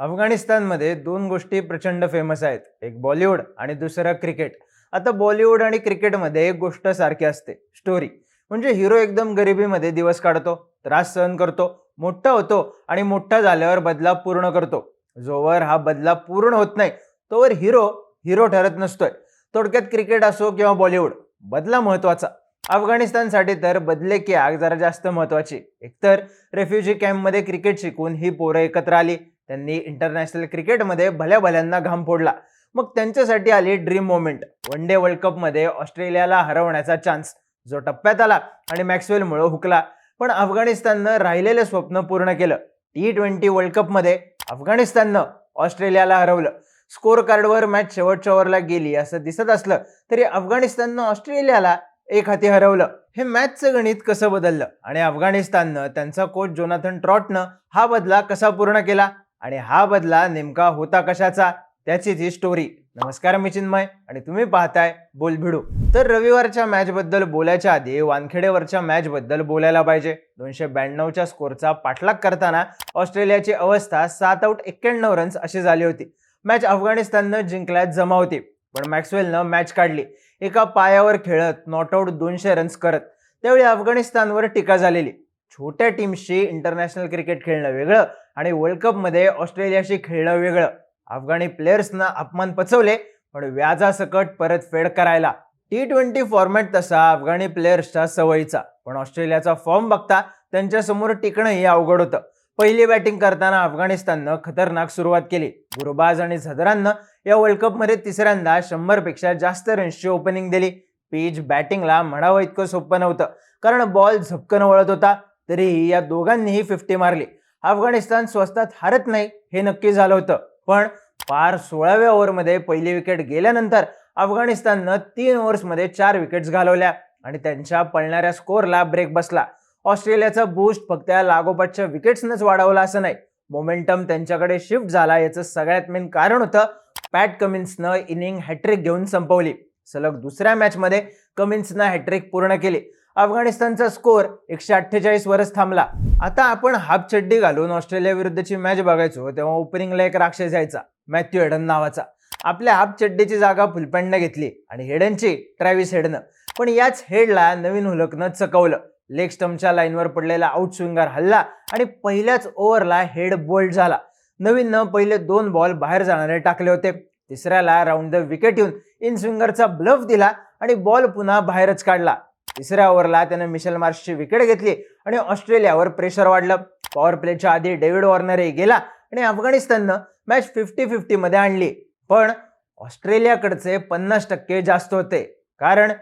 अफगाणिस्तानमध्ये दोन गोष्टी प्रचंड फेमस आहेत. एक बॉलिवूड आणि दुसरं क्रिकेट आता बॉलिवूड आणि क्रिकेटमध्ये एक गोष्ट सारखी असते स्टोरी म्हणजे हिरो एकदम गरिबीमध्ये दिवस काढतो त्रास सहन करतो मोठा होतो आणि मोठा झाल्यावर बदला पूर्ण करतो. जोवर हा बदला पूर्ण होत नाही तोवर हिरो हिरो ठरत नसतोय. थोडक्यात क्रिकेट असो किंवा बॉलिवूड बदला महत्त्वाचा. अफगाणिस्तानसाठी तर बदले की आग जरा जास्त महत्वाची. एकतर रेफ्युजी कॅम्पमध्ये क्रिकेट शिकून ही पोरं एकत्र आली त्यांनी इंटरनॅशनल क्रिकेटमध्ये भल्या भल्यांना घाम फोडला. मग त्यांच्यासाठी आली dream moment one day world कपमध्ये ऑस्ट्रेलियाला हरवण्याचा चान्स जो टप्प्यात आला आणि मॅक्सवेलमुळे हुकला. पण अफगाणिस्ताननं राहिलेलं स्वप्न पूर्ण केलं. टी ट्वेंटी वर्ल्ड कपमध्ये अफगाणिस्ताननं ऑस्ट्रेलियाला हरवलं. स्कोर कार्डवर मॅच शेवटच्या ओव्हरला गेली असं दिसत असलं तरी अफगाणिस्ताननं ऑस्ट्रेलियाला एक हाती हरवलं. हे मॅचचं गणित कसं बदललं? आणि अफगाणिस्ताननं त्यांचा कोच जोनाथन ट्रॉटनं हा बदला कसा पूर्ण केला? आणि हा बदला नेमका होता कशाचा त्याचीच ही स्टोरी नमस्कार मी चिन्मय आणि तुम्ही पाहताय बोल भिडू तर रविवारच्या मॅच बद्दल बोलायच्या आधी वानखेडेवरच्या मॅच बद्दल बोलायला पाहिजे. दोनशे ब्याण्णवच्या स्कोरचा पाठलाग करताना ऑस्ट्रेलियाची अवस्था सात आऊट एक्क्याण्णव रन्स अशी झाली होती. मॅच अफगाणिस्ताननं जिंकल्यात जमा होती पण मॅक्सवेलनं मॅच काढली. एका पायावर खेळत नॉट आऊट दोनशे रन्स करत त्यावेळी अफगाणिस्तानवर टीका झालेली. छोट्या टीम्सशी इंटरनॅशनल क्रिकेट खेळणं वेगळं आणि वर्ल्ड कपमध्ये ऑस्ट्रेलियाशी खेळणं वेगळं. अफगाणी प्लेयर्सनं अपमान पचवले पण व्याजासकट परत फेड करायला. टी ट्वेंटी फॉर्मॅट तसा अफगाणी प्लेयर्सच्या सवयीचा. पण ऑस्ट्रेलियाचा फॉर्म बघता त्यांच्यासमोर टिकणंही अवघड होतं. पहिली बॅटिंग करताना अफगाणिस्ताननं खतरनाक सुरुवात केली. गुरुबाज आणि झदरांनं या वर्ल्ड कपमध्ये तिसऱ्यांदा शंभरपेक्षा जास्त रन्सची ओपनिंग दिली. पीच बॅटिंगला म्हणावं इतकं सोपं नव्हतं. कारण बॉल झपकन वळत होता तरीही या दोघांनीही फिफ्टी मारली. अफगाणिस्तान स्वस्तात हारत नाही हे नक्की झालं होतं. पण पार सोळाव्या ओव्हरमध्ये पहिली विकेट गेल्यानंतर अफगाणिस्ताननं तीन ओव्हर्समध्ये चार विकेट्स घालवल्या आणि त्यांच्या पळणाऱ्या स्कोअरला ब्रेक बसला. ऑस्ट्रेलियाचा बूस्ट फक्त या लागोपाठच्या विकेट्सनंच वाढवला असं नाही. मोमेंटम त्यांच्याकडे शिफ्ट झाला याचं सगळ्यात मेन कारण होतं पॅट कमिन्सनं इनिंग हॅट्रिक घेऊन संपवली. सलग दुसऱ्या मॅचमध्ये कमिन्सनं हॅट्रिक पूर्ण केली. अफगाणिस्तानचा स्कोअर एकशे अठ्ठेचाळीस वरच थांबला. आता आपण हाफ चड्डी घालून ऑस्ट्रेलिया विरुद्धची मॅच बघायचो. तेव्हा ओपनिंगला एक राक्षस यायचा मॅथ्यू हेडन नावाचा. आपल्या हाफ चड्डीची जागा फुलपॅन्टनं घेतली आणि हेडनची ट्रॅव्हिस हेडनं. पण याच हेडला नवीन हुलकनं चकवलं. लेग स्टम्पच्या लाईनवर पडलेला आउट स्विंगर हल्ला आणि पहिल्याच ओव्हरला हेड बोल्ड झाला. नवीननं पहिले दोन बॉल बाहेर जाणारे टाकले होते. तिसऱ्याला राऊंड द विकेट येऊन इन स्विंगरचा ब्लफ दिला आणि बॉल पुन्हा बाहेरच काढला. तिसऱ्या ओव्हरला त्यानं मिशेल मार्शची विकेट घेतली आणि ऑस्ट्रेलियावर प्रेशर वाढलं. पॉवर प्लेच्या आधी डेव्हिड वॉर्नरही गेला आणि अफगाणिस्ताननं मॅच फिफ्टी फिफ्टीमध्ये आणली. पण ऑस्ट्रेलियाकडचे पन्नास टक्के जास्त होते. कारण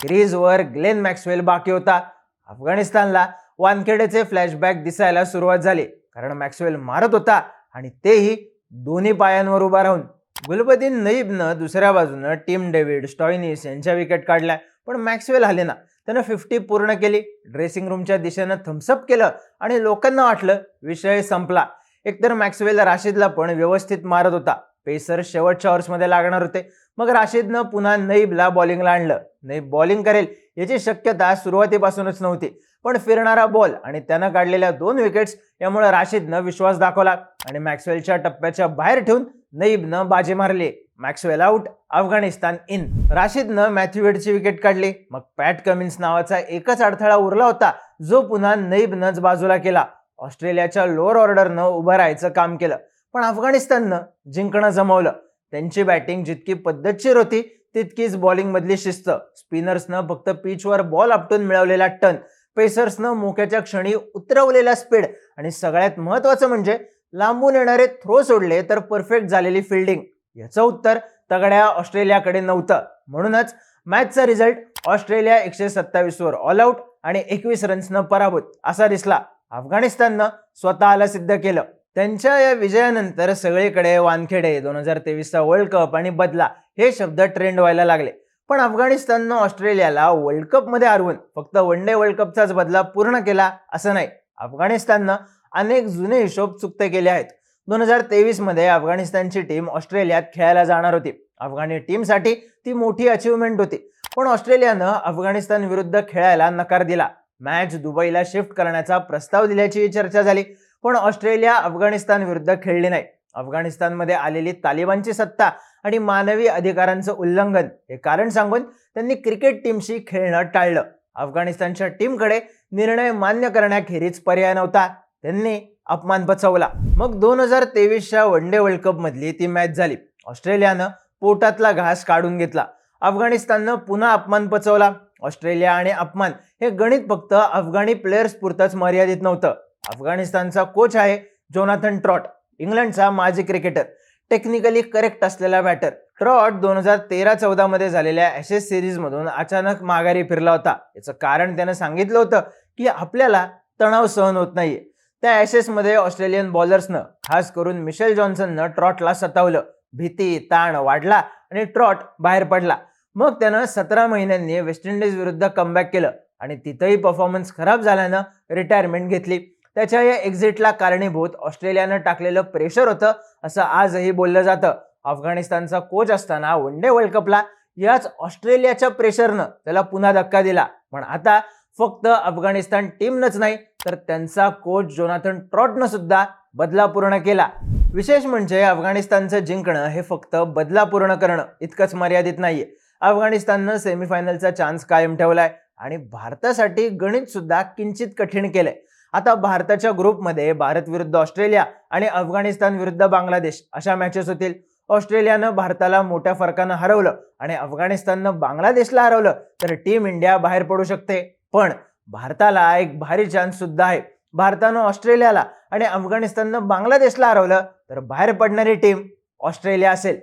क्रीजवर ग्लेन मॅक्सवेल बाकी होता. अफगाणिस्तानला वानखेडेचे फ्लॅशबॅक दिसायला सुरुवात झाली. कारण मॅक्सवेल मारत होता आणि तेही दोन्ही पायांवर उभा राहून. गुलबदीन नईबनं दुसऱ्या बाजूनं टीम डेव्हिड स्टॉयनिस यांच्या विकेट काढल्या. पण मॅक्सवेल आले ना. त्यानं फिफ्टी पूर्ण केली. ड्रेसिंग रूमच्या दिशेनं थम्सअप केलं आणि लोकांना वाटलं विषय संपला. एकतर मॅक्सवेल राशीदला पण व्यवस्थित मारत होता. पेसर शेवटच्या ओव्हर्समध्ये लागणार होते. मग राशीदनं पुन्हा नईबला बॉलिंगला आणलं. नईब बॉलिंग करेल याची शक्यता सुरुवातीपासूनच नव्हती. पण फिरणारा बॉल आणि त्यानं काढलेल्या दोन विकेट्स यामुळे राशीदनं विश्वास दाखवला आणि मॅक्सवेलच्या टप्प्याच्या बाहेर ठेवून नईबनं बाजी मारली. मॅक्सवेल आउट अफगाणिस्तान इन राशिदनं मॅथ्यू वेडची विकेट काढली. मग पॅट कमिन्स नावाचा एकच अडथळा उरला होता. जो पुन्हा नईबनंच बाजूला केला. ऑस्ट्रेलियाच्या लोअर ऑर्डरनं उभं राहायचं काम केलं. पण अफगाणिस्ताननं जिंकणं जमवलं. त्यांची बॅटिंग जितकी पद्धतशीर होती तितकीच बॉलिंगमधली शिस्त. स्पिनर्सनं फक्त पिचवर बॉल आपटून मिळवलेला टन. पेसर्सनं मोक्याच्या क्षणी उतरवलेला स्पीड आणि सगळ्यात महत्वाचं म्हणजे लांबून येणारे थ्रो सोडले तर परफेक्ट झालेली फिल्डिंग याचं उत्तर तगड्या ऑस्ट्रेलियाकडे नव्हतं. म्हणूनच मॅचचा रिझल्ट ऑस्ट्रेलिया एकशे सत्तावीसवर ऑल आऊट आणि एकवीस रन्सनं पराभूत असा दिसला. अफगाणिस्ताननं स्वतःला सिद्ध केलं. त्यांच्या या विजयानंतर सगळीकडे वानखेडे दोन हजार तेवीसचा वर्ल्ड कप आणि बदला हे शब्द ट्रेंड व्हायला लागले. पण अफगाणिस्ताननं ऑस्ट्रेलियाला वर्ल्ड कपमध्ये हरवून फक्त वन डे वर्ल्ड कपचाच बदला पूर्ण केला असं नाही. अफगाणिस्ताननं अनेक जुने हिशोब चुकते केले आहेत. दोन हजार तेवीसमध्ये अफगाणिस्तानची टीम ऑस्ट्रेलियात खेळायला जाणार होती. अफगाणी टीमसाठी ती मोठी अचिव्हमेंट होती. पण ऑस्ट्रेलियानं अफगाणिस्तान विरुद्ध खेळायला नकार दिला. मॅच दुबईला शिफ्ट करण्याचा प्रस्ताव दिल्याची चर्चा झाली. पण ऑस्ट्रेलिया अफगाणिस्तान विरुद्ध खेळली नाही. अफगाणिस्तानमध्ये आलेली तालिबानची सत्ता आणि मानवी अधिकारांचं उल्लंघन हे कारण सांगून त्यांनी क्रिकेट टीमशी खेळणं टाळलं. अफगाणिस्तानच्या टीमकडे निर्णय मान्य करण्याखेरीज पर्याय नव्हता. त्यांनी अपमान पचवला. मग दोन हजार तेवीसच्या वन डे वर्ल्ड कपमधली ती मॅच झाली. ऑस्ट्रेलियानं पोटातला घास काढून घेतला. अफगाणिस्ताननं पुन्हा अपमान पचवला. ऑस्ट्रेलिया आणि अपमान हे गणित फक्त अफगाणी प्लेयर्स पुरतंच मर्यादित नव्हतं. अफगाणिस्तानचा कोच आहे जोनाथन ट्रॉट इंग्लंडचा माजी क्रिकेटर टेक्निकली करेक्ट असलेला बॅटर ट्रॉट दोन हजार तेरा चौदा मध्ये झालेल्या ॲशेस सिरीजमधून अचानक माघारी फिरला होता. याचं कारण त्यानं सांगितलं होतं की आपल्याला तणाव सहन होत नाहीये. त्या ॲशेसमध्ये ऑस्ट्रेलियन बॉलर्सनं खास करून मिशेल जॉन्सननं ट्रॉटला सतावलं. भीती ताण वाढला आणि ट्रॉट बाहेर पडला. मग त्यानं सतरा महिन्यांनी वेस्ट इंडिज विरुद्ध कमबॅक केलं आणि तिथंही परफॉर्मन्स खराब झाल्यानं रिटायरमेंट घेतली. त्याच्या या एक्झिटला कारणीभूत ऑस्ट्रेलियानं टाकलेलं प्रेशर होतं असं आजही बोललं जातं. अफगाणिस्तानचा कोच असताना वन डे वर्ल्ड कपला याच ऑस्ट्रेलियाच्या प्रेशरनं त्याला पुन्हा धक्का दिला. पण आता फक्त अफगाणिस्तान टीमनंच नाही तर त्यांचा कोच जोनाथन ट्रॉटनं सुद्धा बदला पूर्ण केला. विशेष म्हणजे अफगाणिस्तानचं जिंकणं हे फक्त बदला पूर्ण करणं इतकंच मर्यादित नाहीये. अफगाणिस्ताननं सेमीफायनलचा चान्स कायम ठेवलाय आणि भारतासाठी गणित सुद्धा किंचित कठीण केलंय. आता भारताच्या ग्रुपमध्ये भारत विरुद्ध ऑस्ट्रेलिया आणि अफगाणिस्तान विरुद्ध बांगलादेश अशा मॅचेस होतील. ऑस्ट्रेलियानं भारताला मोठ्या फरकानं हरवलं आणि अफगाणिस्ताननं बांगलादेशला हरवलं तर टीम इंडिया बाहेर पडू शकते. पण भारताला एक भारी चान्स सुद्धा आहे. भारतानं ऑस्ट्रेलियाला आणि अफगाणिस्ताननं बांगलादेशला हरवलं तर बाहेर पडणारी टीम ऑस्ट्रेलिया असेल.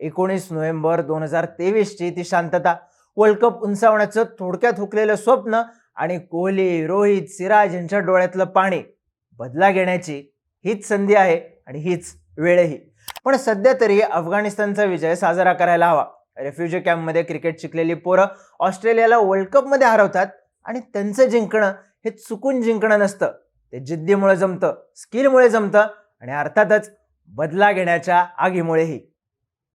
एकोणीस नोव्हेंबर दोन हजार तेवीसची ती शांतता. वर्ल्ड कप उंचावण्याचं थोडक्यात हुकलेलं स्वप्न आणि कोहली रोहित सिराज यांच्या डोळ्यातलं पाणी बदला घेण्याची हीच संधी आहे आणि हीच वेळही. पण सध्या तरी अफगाणिस्तानचा विजय साजरा करायला हवा. रेफ्युजी कॅम्पमध्ये क्रिकेट शिकलेली पोरं ऑस्ट्रेलियाला वर्ल्ड कपमध्ये हरवतात. आणि त्यांचं जिंकणं हे चुकून जिंकणं नसतं. ते जिद्दीमुळे जमतं स्किलमुळे जमतं आणि अर्थातच बदला घेण्याच्या आगीमुळेही.